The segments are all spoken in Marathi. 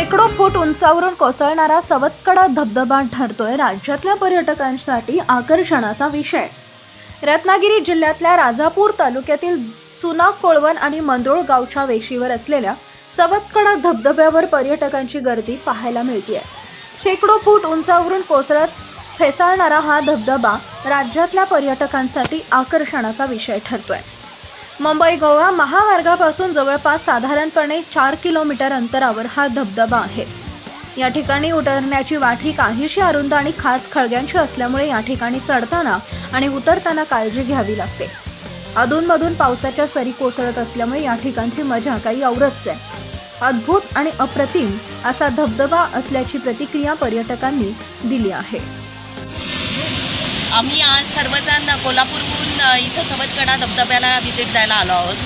शेकडो फूट उंचावरून कोसळणारा सवतकडा धबधबा ठरतोय राज्यातल्या पर्यटकांसाठी आकर्षणाचा विषय. रत्नागिरी जिल्ह्यातल्या राजापूर तालुक्यातील चुना कोळवण आणि मंदोळ गावच्या वेशीवर असलेल्या सवतकडा धबधब्यावर पर्यटकांची गर्दी पाहायला मिळते शेकडो फूट उंचावरून कोसळत फेसाळणारा हा धबधबा राज्यातल्या पर्यटकांसाठी आकर्षणाचा विषय ठरतोय. मुंबई गोवा महामार्गापासून जवळपास साधारणपणे चार किलोमीटर अंतरावर हा धबधबा आहे. या ठिकाणी उतरण्याची वाटी काहीशी अरुंद आणि खास खळग्यांची असल्यामुळे या ठिकाणी चढताना आणि उतरताना काळजी घ्यावी लागते. अधूनमधून पावसाच्या सरी कोसळत असल्यामुळे या ठिकाणची मजा काही औरच आहे. अद्भुत आणि अप्रतिम असा धबधबा असल्याची प्रतिक्रिया पर्यटकांनी दिली आहे. आम्ही आज सर्वजण कोल्हापूरहून इथं सवतकडा धबधब्याला व्हिजिट द्यायला आलो आहोत.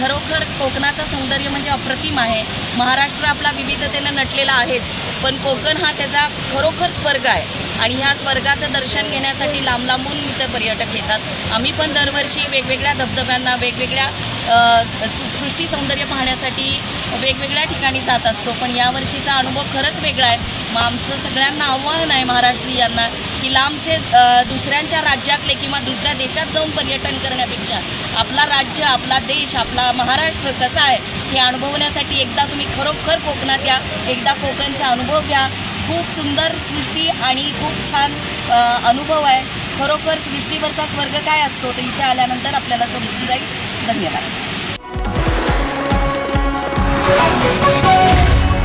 खरोखर कोकणाचं सौंदर्य म्हणजे अप्रतिम आहे. महाराष्ट्र आपला विविधतेनं नटलेला आहेच. पण कोकण हा त्याचा खरोखर स्वर्ग आहे. आणि ह्या स्वर्गाचं दर्शन घेण्यासाठी लांब लांबून इथं पर्यटक येतात. आम्ही पण दरवर्षी वेगवेगळ्या धबधब्यांना वेगवेगळ्या सृष्टी सौंदर्य पाहण्यासाठी वेगवेगळ्या ठिकाणी जात असतो. पण यावर्षीचा अनुभव खरंच वेगळा आहे. मग आमचं सगळ्यांना आव्हान आहे महाराष्ट्रीयांना की लांबचे दुसऱ्यांच्या राज्यातले किंवा दुसऱ्या देशात जाऊन पर्यटन करण्यापेक्षा आपला राज्य आपला देश आपला महाराष्ट्र कसा आहे हे अनुभवण्यासाठी एकदा तुम्ही खरोखर कोकणात या एकदा कोकणचा अनुभव घ्या. खूप सुंदर सृष्टी आणि खूप छान अनुभव आहे. खरोखर सृष्टीवरचा स्वर्ग काय असतो ते इथे आल्यानंतर आपल्याला समजून जाईल. धन्यवाद.